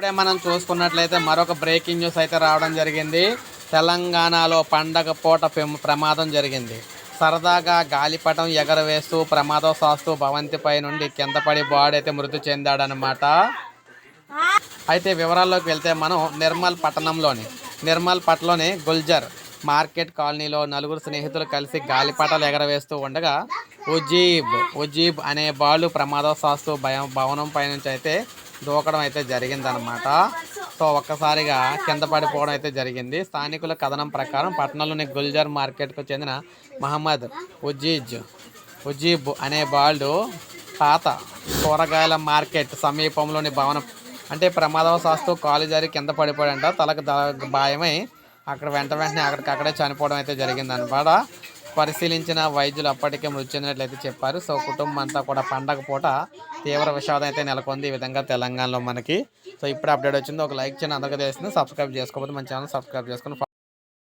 ఇప్పుడే మనం చూసుకున్నట్లయితే మరొక బ్రేకింగ్ న్యూస్ అయితే రావడం జరిగింది. తెలంగాణలో పండగ పూట ప్రమాదం జరిగింది. సరదాగా గాలిపటం ఎగరవేస్తూ ప్రమాదం సాస్తూ భవంతిపై నుండి కింద పడి బాడీ అయితే మృతి చెందాడనమాట అయితే వివరాల్లోకి వెళ్తే మనం నిర్మల్ పట్టణంలోని నిర్మల్ పట్లోని గుల్జర్ మార్కెట్ కాలనీలో నలుగురు స్నేహితులు కలిసి గాలిపటాలు ఎగరవేస్తూ ఉండగా ఉజీబ్ ఉజీబ్ అనే బాలు ప్రమాదవశాస్తు భయం భవనం పైనుంచి అయితే దూకడం అయితే జరిగిందనమాట సో ఒక్కసారిగా కింద పడిపోవడం అయితే జరిగింది. స్థానికుల కథనం ప్రకారం పట్టణంలోని గుల్జర్ మార్కెట్కు చెందిన మహమ్మద్ ఉజీజ్ ఉజీబ్ అనే బాలుడు పాత కూరగాయల మార్కెట్ సమీపంలోని భవనం అంటే ప్రమాదవశాస్తు కాలు జారి కింద పడిపోయాడంట. తలకు భాయమై అక్కడ వెంట వెంటనే అక్కడికి అక్కడే చనిపోవడం అయితే జరిగిందనమాట పరిశీలించిన వైద్యులు అప్పటికే మృతి చెందినట్లయితే చెప్పారు. సో కుటుంబం అంతా కూడా పండగ పూట తీవ్ర విషాదం అయితే నెలకొంది ఈ విధంగా తెలంగాణలో మనకి. సో ఇప్పుడు అప్డేట్ వచ్చింది. ఒక లైక్ చేయండి. అందరికీ తెలిసింది సబ్స్క్రైబ్ చేసుకోకపోతే మన ఛానల్ సబ్స్క్రైబ్ చేసుకుని